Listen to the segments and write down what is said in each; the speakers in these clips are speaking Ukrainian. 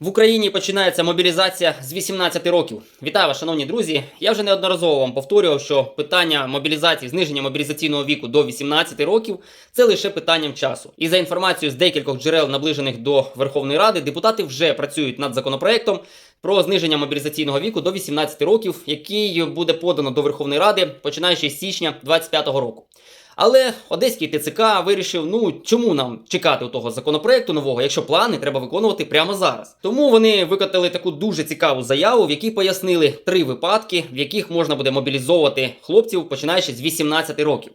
В Україні починається мобілізація з 18 років. Вітаю вас, шановні друзі. Я вже неодноразово вам повторював, що питання мобілізації, зниження мобілізаційного віку до 18 років це лише питанням часу. І за інформацією з декількох джерел, наближених до Верховної Ради, депутати вже працюють над законопроектом про зниження мобілізаційного віку до 18 років, який буде подано до Верховної Ради починаючи з січня 2025 року. Але одеський ТЦК вирішив, ну чому нам чекати у того законопроекту нового, якщо плани треба виконувати прямо зараз. Тому вони викотали таку дуже цікаву заяву, в якій пояснили три випадки, в яких можна буде мобілізовувати хлопців, починаючи з 18 років.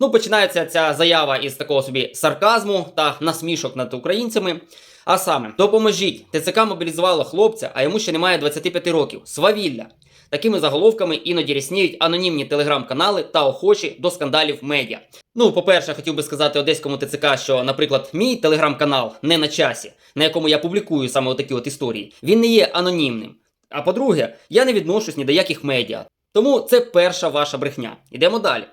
Ну, починається ця заява із такого собі сарказму та насмішок над українцями. А саме, допоможіть, ТЦК мобілізувало хлопця, а йому ще немає 25 років. Свавілля. Такими заголовками іноді рісніють анонімні телеграм-канали та охочі до скандалів медіа. Ну, по-перше, хотів би сказати одеському ТЦК, що, наприклад, мій телеграм-канал не на часі, на якому я публікую саме отакі от історії, він не є анонімним. А по-друге, я не відношусь ні до яких медіа. Тому це перша ваша брехня. Ідемо далі.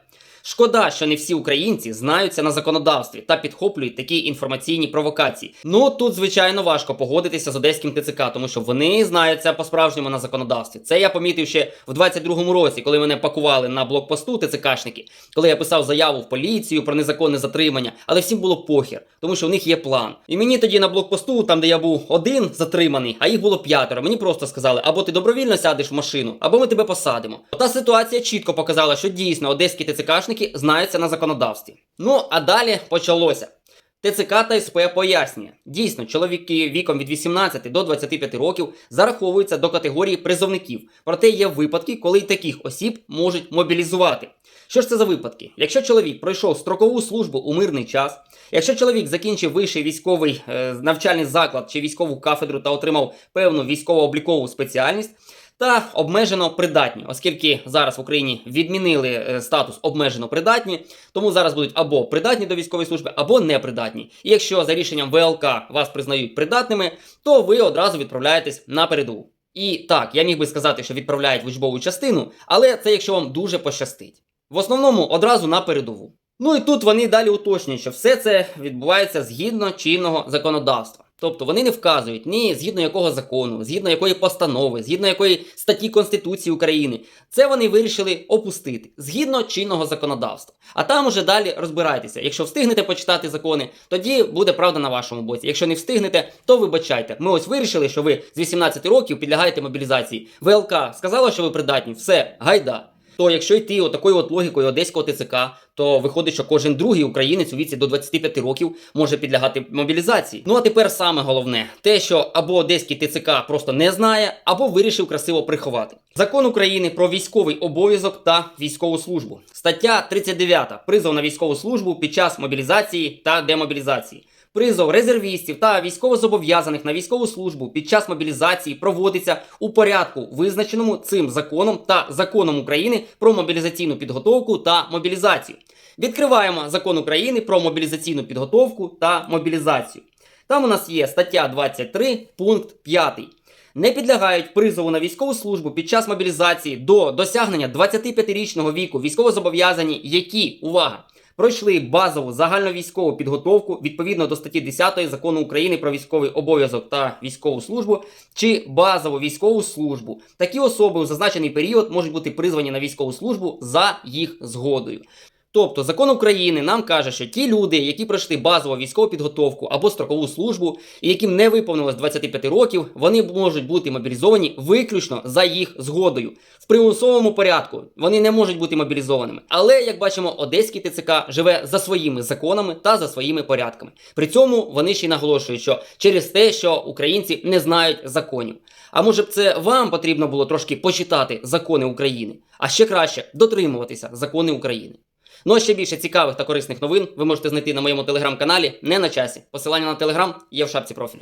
Шкода, що не всі українці знаються на законодавстві та підхоплюють такі інформаційні провокації. Ну тут, звичайно, важко погодитися з одеським ТЦК, тому що вони знаються по-справжньому на законодавстві. Це я помітив ще в 22-му році, коли мене пакували на блокпосту ТЦКшники, коли я писав заяву в поліцію про незаконне затримання, але всім було похер, тому що у них є план. І мені тоді на блокпосту, там де я був один затриманий, а їх було п'ятеро. Мені просто сказали, або ти добровільно сядеш в машину, або ми тебе посадимо. Та ситуація чітко показала, що дійсно одеські ТЦКшники знаються на законодавстві. Ну а далі почалося. ТЦК та СП пояснює, дійсно, чоловіки віком від 18 до 25 років зараховуються до категорії призовників. Проте є випадки, коли й таких осіб можуть мобілізувати. Що ж це за випадки? Якщо чоловік пройшов строкову службу у мирний час, якщо чоловік закінчив вищий військовий е, навчальний заклад чи військову кафедру та отримав певну військово-облікову спеціальність, та обмежено придатні, оскільки зараз в Україні відмінили е, статус обмежено придатні, тому зараз будуть або придатні до військової служби, або непридатні. І якщо за рішенням ВЛК вас признають придатними, то ви одразу відправляєтесь на передову. І так, я міг би сказати, що відправляють в учбову частину, але це якщо вам дуже пощастить. В основному одразу на передову. Ну і тут вони далі уточнюють, що все це відбувається згідно чинного законодавства. Тобто вони не вказують ні згідно якого закону, згідно якої постанови, згідно якої статті Конституції України. Це вони вирішили опустити згідно чинного законодавства. А там уже далі розбирайтеся. Якщо встигнете почитати закони, тоді буде правда на вашому боці. Якщо не встигнете, то вибачайте. Ми ось вирішили, що ви з 18 років підлягаєте мобілізації. ВЛК сказала, що ви придатні, все, гайда. То якщо йти отакою от логікою одеського ТЦК, то виходить, що кожен другий українець у віці до 25 років може підлягати мобілізації. Ну а тепер саме головне, те, що або одеський ТЦК просто не знає, або вирішив красиво приховати. Закон України про військовий обов'язок та військову службу. Стаття 39. Призов на військову службу під час мобілізації та демобілізації. Призов резервістів та військовозобов'язаних на військову службу під час мобілізації проводиться у порядку, визначеному цим законом та законом України про мобілізаційну підготовку та мобілізацію. Відкриваємо закон України про мобілізаційну підготовку та мобілізацію. Там у нас є стаття 23, пункт 5. Не підлягають призову на військову службу під час мобілізації до досягнення 25-річного віку військовозобов'язані, які увага пройшли базову загальновійськову підготовку відповідно до статті 10 закону України про військовий обов'язок та військову службу чи базову військову службу. Такі особи у зазначений період можуть бути призвані на військову службу за їх згодою. Тобто закон України нам каже, що ті люди, які пройшли базову військову підготовку або строкову службу, і яким не виповнилось 25 років, вони можуть бути мобілізовані виключно за їх згодою. В примусовому порядку вони не можуть бути мобілізованими. Але, як бачимо, одеський ТЦК живе за своїми законами та за своїми порядками. При цьому вони ще й наголошують, що через те, що українці не знають законів. А може б це вам потрібно було трошки почитати закони України, а ще краще дотримуватися закони України. Ну а ще більше цікавих та корисних новин ви можете знайти на моєму телеграм-каналі не на часі. Посилання на телеграм є в шапці профілю.